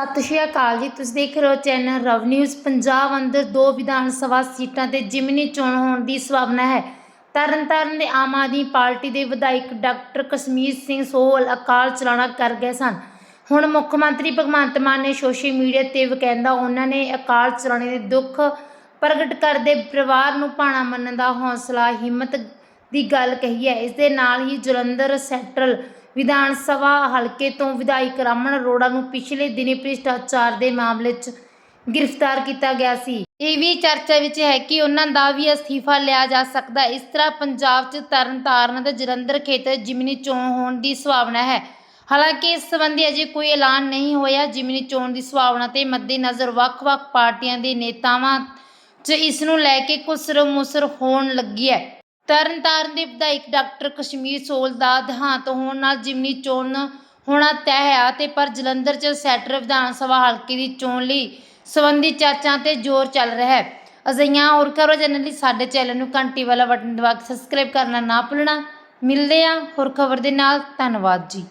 ਸਤਿ ਸ਼੍ਰੀ ਅਕਾਲ ਜੀ। ਤੁਸੀਂ ਦੇਖ ਰਹੇ ਹੋ ਚੈਨਲ ਰਵ ਨਿਊਜ਼। ਪੰਜਾਬ ਅੰਦਰ ਦੋ ਵਿਧਾਨ ਸਭਾ ਸੀਟਾਂ ਤੇ ਜਿਮਨੀ ਚੋਣ ਹੋਣ ਦੀ ਸੰਭਾਵਨਾ ਹੈ। ਤਰਨਤਾਰਨ ਦੇ ਆਮ ਆਦਮੀ ਪਾਰਟੀ ਦੇ ਵਿਧਾਇਕ ਡਾਕਟਰ ਕਸ਼ਮੀਰ ਸਿੰਘ ਸੋਹਲ ਅਕਾਲ ਚਲਾਣਾ ਕਰ ਗਏ ਸਨ। ਹੁਣ ਮੁੱਖ ਮੰਤਰੀ ਭਗਵੰਤ ਮਾਨ ਨੇ ਸੋਸ਼ਲ ਮੀਡੀਆ ਤੇ ਵਕੈਂਦਾ ਉਹਨਾਂ ਨੇ ਅਕਾਲ ਚਲਾਣੇ ਦੇ ਦੁੱਖ ਪ੍ਰਗਟ ਕਰਦੇ ਪਰਿਵਾਰ ਨੂੰ ਭਾਣਾ ਮੰਨਣ ਦਾ ਹੌਸਲਾ ਹਿੰਮਤ ਦੀ ਗੱਲ ਕਹੀ ਹੈ। ਇਸ ਦੇ ਨਾਲ ਹੀ ਜਲੰਧਰ ਸੈਂਟਰਲ ਵਿਧਾਨ ਸਭਾ ਹਲਕੇ ਤੋਂ ਵਿਧਾਇਕ ਰਮਨ ਅਰੋੜਾ ਨੂੰ ਪਿਛਲੇ ਦਿਨੀ ਭ੍ਰਿਸ਼ਟਾਚਾਰ ਦੇ ਮਾਮਲੇ 'ਚ ਗ੍ਰਿਫਤਾਰ ਕੀਤਾ ਗਿਆ ਸੀ। ਇਹ ਵੀ ਚਰਚਾ ਵਿੱਚ ਹੈ ਕਿ ਉਹਨਾਂ ਦਾ ਵੀ ਅਸਤੀਫਾ ਲਿਆ ਜਾ ਸਕਦਾ ਹੈ। ਇਸ ਤਰ੍ਹਾਂ ਪੰਜਾਬ 'ਚ ਤਰਨਤਾਰਨ ਅਤੇ ਜਲੰਧਰ ਖੇਤਰ ਜਿਮਨੀ ਚੋਣ ਹੋਣ ਦੀ ਸੰਭਾਵਨਾ ਹੈ। ਹਾਲਾਂਕਿ ਇਸ ਸੰਬੰਧੀ ਅਜੇ ਕੋਈ ਐਲਾਨ ਨਹੀਂ ਹੋਇਆ। ਜਿਮਨੀ ਚੋਣ ਦੀ ਸੰਭਾਵਨਾ ਤੇ ਮੱਦੇਨਜ਼ਰ ਵੱਖ-ਵੱਖ ਪਾਰਟੀਆਂ ਦੇ ਨੇਤਾਵਾਂ 'ਚ ਇਸ ਨੂੰ ਲੈ ਕੇ ਕੁਸਰ ਮੁਸਰ ਹੋਣ ਲੱਗੀ ਹੈ। ਤਰਨਤਾਰਨ ਦੇ ਵਿਧਾਇਕ ਡਾਕਟਰ ਕਸ਼ਮੀਰ ਸੋਲ ਦਾ ਦੇਹਾਂਤ ਹੋਣ ਨਾਲ ਜਿਮਨੀ ਚੋਣ ਹੋਣਾ ਤੈਅ ਹੈ ਅਤੇ ਪਰ ਜਲੰਧਰ 'ਚ ਸੈਟਰ ਵਿਧਾਨ ਸਭਾ ਹਲਕੇ ਦੀ ਚੋਣ ਲਈ ਸੰਬੰਧੀ ਚਰਚਾ ਤੇ ਜ਼ੋਰ ਚੱਲ ਰਿਹਾ ਹੈ। ਅਜਿਹੀਆਂ ਹੋਰ ਖਬਰਾਂ ਜਾਣਨ ਲਈ ਸਾਡੇ ਚੈਨਲ ਨੂੰ ਘੰਟੀ ਵਾਲਾ ਬਟਨ ਦਬਾ ਕੇ ਸਬਸਕ੍ਰਾਈਬ ਕਰਨਾ ਨਾ ਭੁੱਲਣਾ। ਮਿਲਦੇ ਹਾਂ ਹੋਰ ਖਬਰ ਦੇ ਨਾਲ। ਧੰਨਵਾਦ ਜੀ।